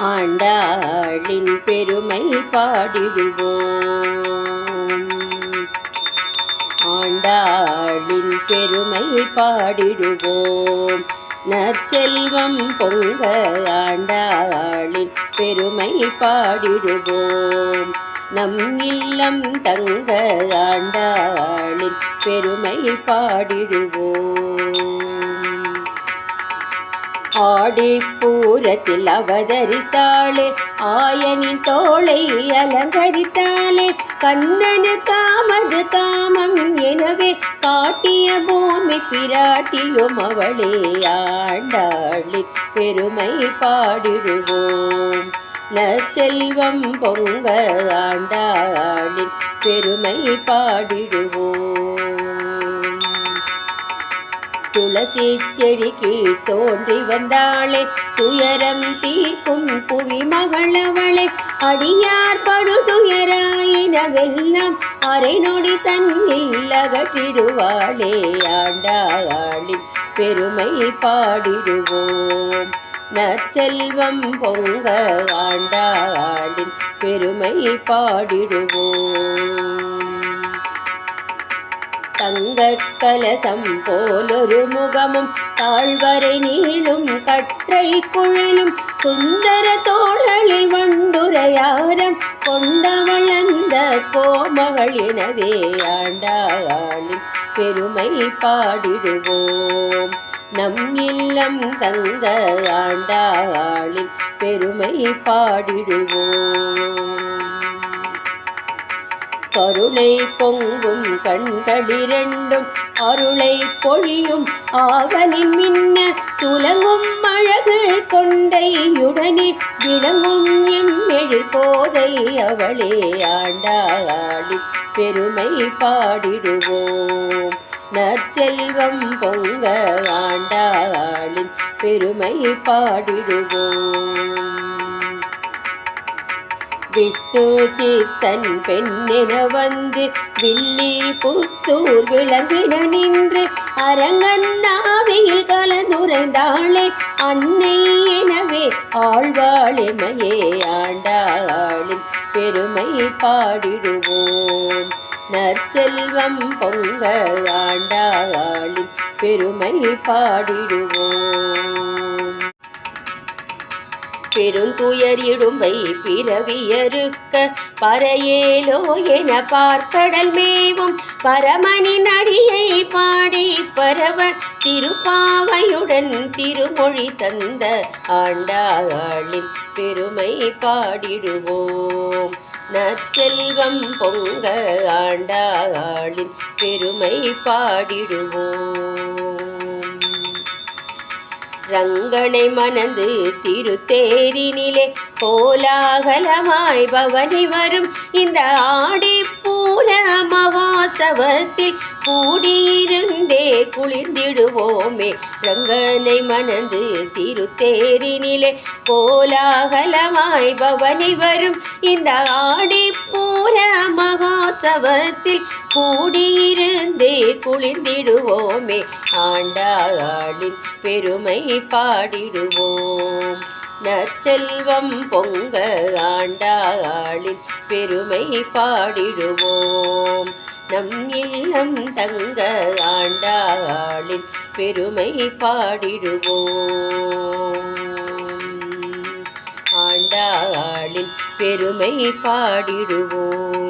ஆண்டாளின் பெருமை பாடிடுவோம். ஆண்டாளின் பெருமை பாடிடுவோம். நற்செல்வம் பொங்க ஆண்டாளின் பெருமை பாடிடுவோம். நம் இல்லம் தங்க ஆண்டாளின் பெருமை பாடிடுவோம். ஆடிப்பூரத்தில் அவதரித்தாளே ஆயனின் தோளை அலங்கரித்தாளே. கண்ணனு காமது காமம் எனவே காட்டிய பூமி பிராட்டியும் அவளே ஆண்டாளின் பெருமை பாடிடுவோம். நச்செல்வம் பொங்க ஆண்டாளின் பெருமை பாடிடுவோம். துளசி செடிக்கு தோன்றி வந்தாளே துயரம் தீர்க்கும் புவி மகளவளே. அடியார் படுதுயராயினவெல்லாம் அரை நொடி தன்னில் அகற்றிடுவாளே. ஆண்டாளின் பெருமை பாடிடுவோம். நற்செல்வம் பொங்க ஆண்டாளின் பெருமை பாடிடுவோம். தங்க கலசம் போலொரு முகமும் தாழ்வரை நீளும் கற்றை குழலும் சுந்தர தோழலை வண்டுரையாரம் கொண்டவள் அந்த கோமகள் எனவே ஆண்டாளின் பெருமை பாடிடுவோம். நம் இல்லம் தங்க ஆண்டாளின் பெருமை பாடிடுவோம். கருணை பொங்கும் கண்களிரண்டும் அருளை பொழியும் ஆவலின் மின்ன துலங்கும் அழகு கொண்டையுடனே விளங்கும் எம் போதை அவளே ஆண்டாளி பெருமை பாடிடுவோம். நற்செல்வம் பொங்க ஆண்டாளின் பெருமை பாடிடுவோம். விஷ்ணு சித்தன் பெண்ணென வந்து வில்லி புத்தூர் விளங்கின நின்று அரங்கன்னாவையில் கலந்துரைந்தாளே அன்னை எனவே ஆழ்வாளிமையே ஆண்டாளின் பெருமை பாடிடுவோம். நற்செல்வம் பொங்க ஆண்டாளின் பெருமை பாடிடுவோம். பெருந்துயரிடும்பை பிறவியறுக்க பறையேலோ என பார்க்கடல் மேவும். பரமனின் அடியை பாடி பரவ திருப்பாவையுடன் திருமொழி தந்த ஆண்டாளின் பெருமை பாடிடுவோம். நற்செல்வம் பொங்க ஆண்டாளின் பெருமை பாடிடுவோம். ரங்கனை மணந்து திருத்தேரினிலே கோலாகலமாய் பவனி வரும் இந்த ஆடி பூலம் மகோத்சவத்தில் கூடியிருந்தே குளிர்ந்திடுவோமே. ரங்கனை மணந்து திருத்தேரினிலே கோலாகலமாய் பவனி வரும். இந்த ஆடி பூர மகோத்சவத்தில் கூடியிருந்தே குளிர்ந்திடுவோமே. ஆண்டாளின் பெருமை பாடிடுவோம். நற்செல்வம் பொங்க ஆண்டாளின் பெருமை பாடிடுவோம். நம் இல்லம் தங்க ஆண்டாளின் பெருமை பாடிடுவோம். ஆண்டாளின் பெருமை பாடிடுவோம்.